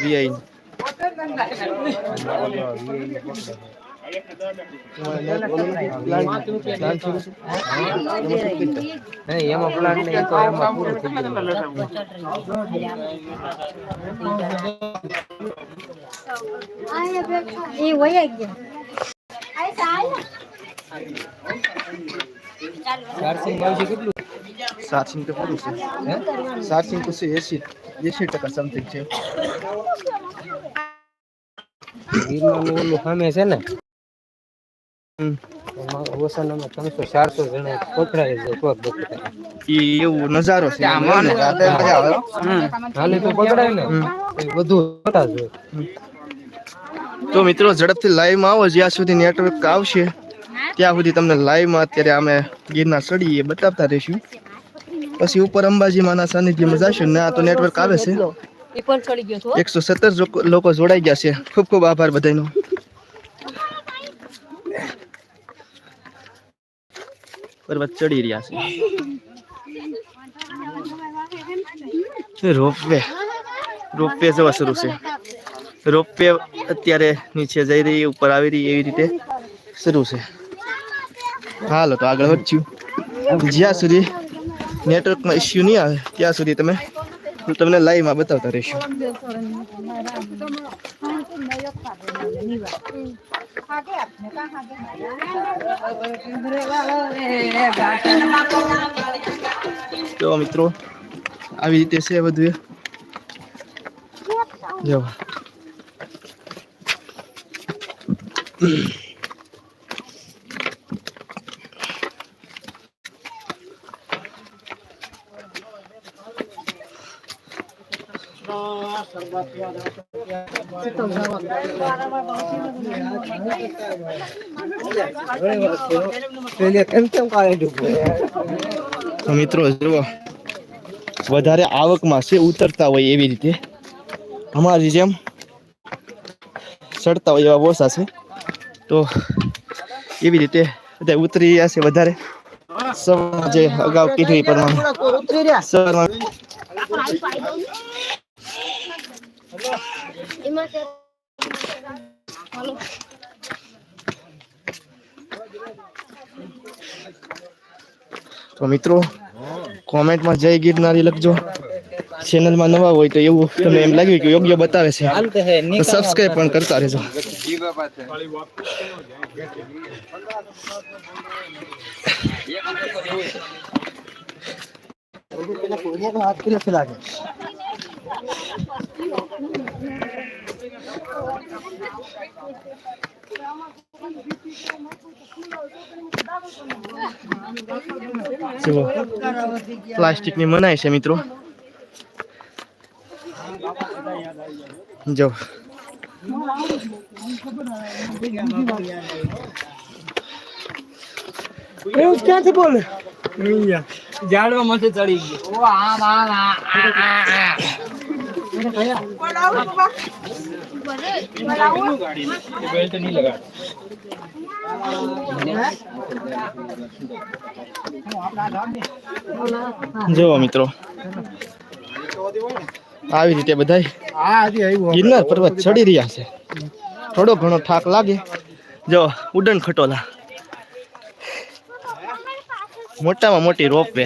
Vi એમાં plan નહીં તો એમાં પૂરું થઈ ગયું એ વયા ગયા ચાર્જિંગ ભાવ છે ઈ એવું નજારો છે હાલે તો પકડાય ને એ થતા તો મિત્રો ઝડપથી લાઈવમાં આવો જ્યાં સુધી નેટવર્ક આવશે. ત્યાં સુધી તમને લાઈવમાં અત્યારે અમે ગીરના ચડીએ બતાવતા રહીશું. પછી ઉપર અંબાજીમાંના સાનિધ્યમાં જશું ને આ તો નેટવર્ક આવે છો. એકસો સત્તર લોકો જોડાઈ ગયા છે. ખૂબ ખૂબ આભાર બધાનો. પર્વત ચડી રહ્યા છે. રોપવે. રોપવે જવા શરૂ છે. રોપવે અત્યારે નીચે જઈ રહી ઉપર આવી રહી એવી રીતે શરૂ છે. હાલો, તો આગળ વધ્યું જ્યાં સુધી નેટવર્કમાં ઇસ્યુ નહીં આવે, ત્યાં સુધી તમે હું તમને લાઈવમાં બતાવતા રહીશું. તો મિત્રો, આવી રીતે છે બધું. જો. મિત્રો, જુઓ. વધારે આવકમાં છે, ઉતરતા હોય એવી રીતે. અમારી જેમ ચડતા હોય એવા બોસા છે. તો એવી રીતે બધા ઉતરી રહ્યા છે વધારે. સવારમાં જે અગાઉ કીધું એ પ્રમાણે. સવારમાં તો મિત્રો કોમેન્ટમાં જય ગિરનારી લખજો. ચેનલમાં નવા હોય તો એવું તમને એમ લાગ્યું કે યોગ્ય બતાવે છે. તો સબસ્ક્રાઇબ પણ કરતા રહેજો. જુઓ પ્લાસ્ટિકની મનાય છે મિત્રો જો એવું ક્યાંથી બોલે? ઝાડવા માંથી ચડી ગયો. લગાડ જુઓ મિત્રો. આવી રીતે બધા ગિરનાર પર્વત ચડી રહ્યા છે. થોડો ઘણો થાક લાગે. જો, ઉડન ખટોલા. મોટામાં મોટી રોપવે.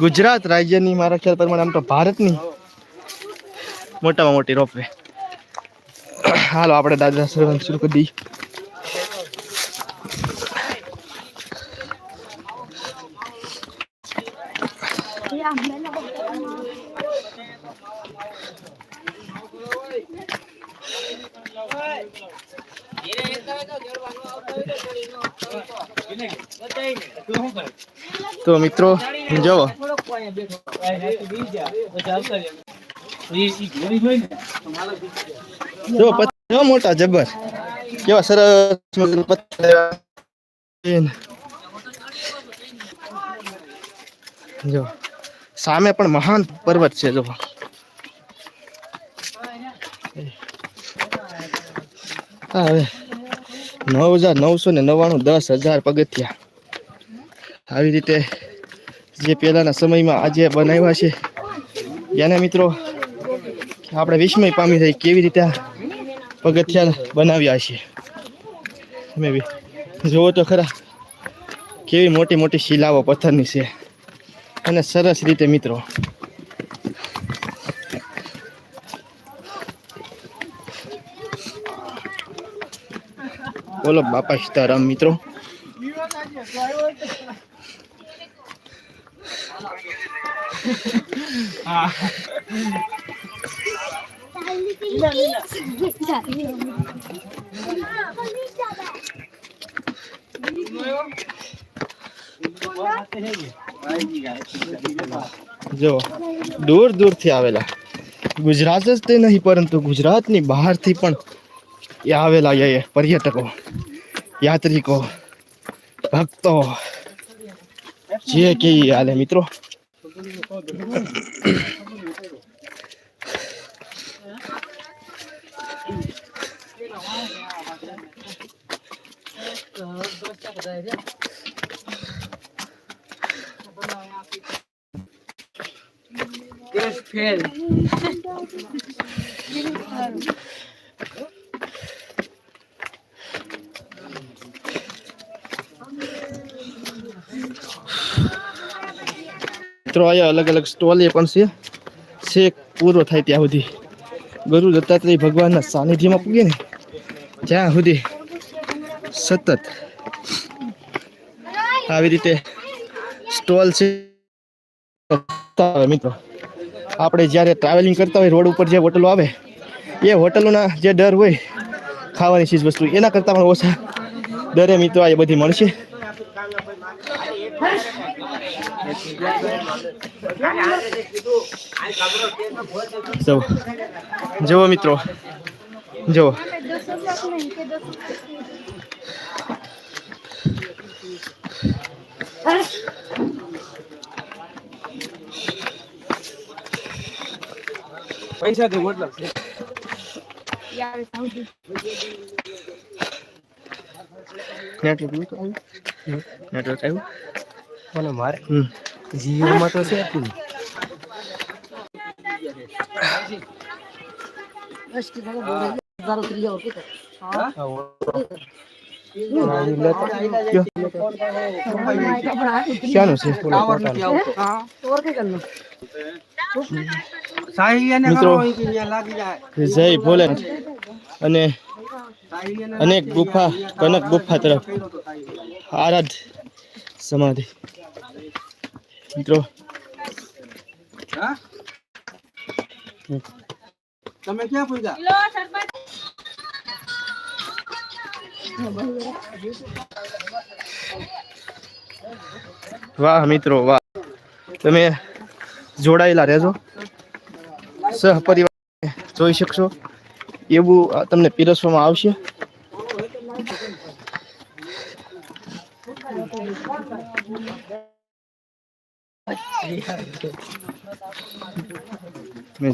ગુજરાત રાજ્યની મારા ખ્યાલ પ્રમાણે આમ તો ભારતની મોટામાં મોટી રોપવે. હાલો આપણે દાદા સરવન શરૂ કરી દઈએ તો મિત્રો જુઓ મોટા જબર. કેવા સરસ જો, સામે પણ મહાન પર્વત છે, જો. હવે નવ હજાર નવસો ને નવ્વાણું દસ હજાર પગથિયા. આવી રીતે જે પહેલાના સમયમાં આજે બનાવ્યા છે. એને મિત્રો આપણે વિસ્મય પામી જાય કેવી રીતે પગથિયા બનાવ્યા છે. તમે બી જુઓ તો ખરા, કેવી મોટી મોટી શિલાઓ પથ્થરની છે. અને સરસ રીતે મિત્રો, બોલો બાપા સીતારામ મિત્રો. જો, દૂર દૂરથી આવેલા. ગુજરાત જ તે નહીં, પરંતુ ગુજરાતની બહારથી પણ એ આવેલા એ પર્યટકો, યાત્રિકો, ભક્તો. જે કે ઈ હાલે મિત્રો. ફેલ મિત્રો અલગ અલગ સ્ટોલ એ પણ છે. છેક પૂરો થાય ત્યાં સુધી. ગુરુ દત્તાત્રેય ભગવાનના સાનિધ્યમાં પૂગે ને, જ્યાં સુધી સતત આવી રીતે સ્ટોલ છે. મિત્રો આપણે જ્યારે ટ્રાવેલિંગ કરતા હોય, રોડ ઉપર જે હોટલો આવે, એ હોટલોના જે ડર હોય, ખાવાની ચીજ વસ્તુ, એના કરતાં પણ ઓછા દરે મિત્રો એ બધી મળશે. જુઓ મિત્રો જુઓ પૈસા થી મતલબ છે. નેટવર્ક આવ્યું? નેટવર્ક આવ્યું? અને મારે જીઓમાં તો છે. ક્યાંનું છે? મિત્રો. જાય. ભોલેનાથ. અને અનેક ગુફા કનક ગુફા તરફ આરાધ સમાધિ. મિત્રો. તમે ક્યાં પૂછ્યા વાહ મિત્રો વાહ. તમે જોડાયેલા રહેજો. સહપરિવાર જોઈ શકશો. એવું તમને પીરસવામાં આવશે. મેં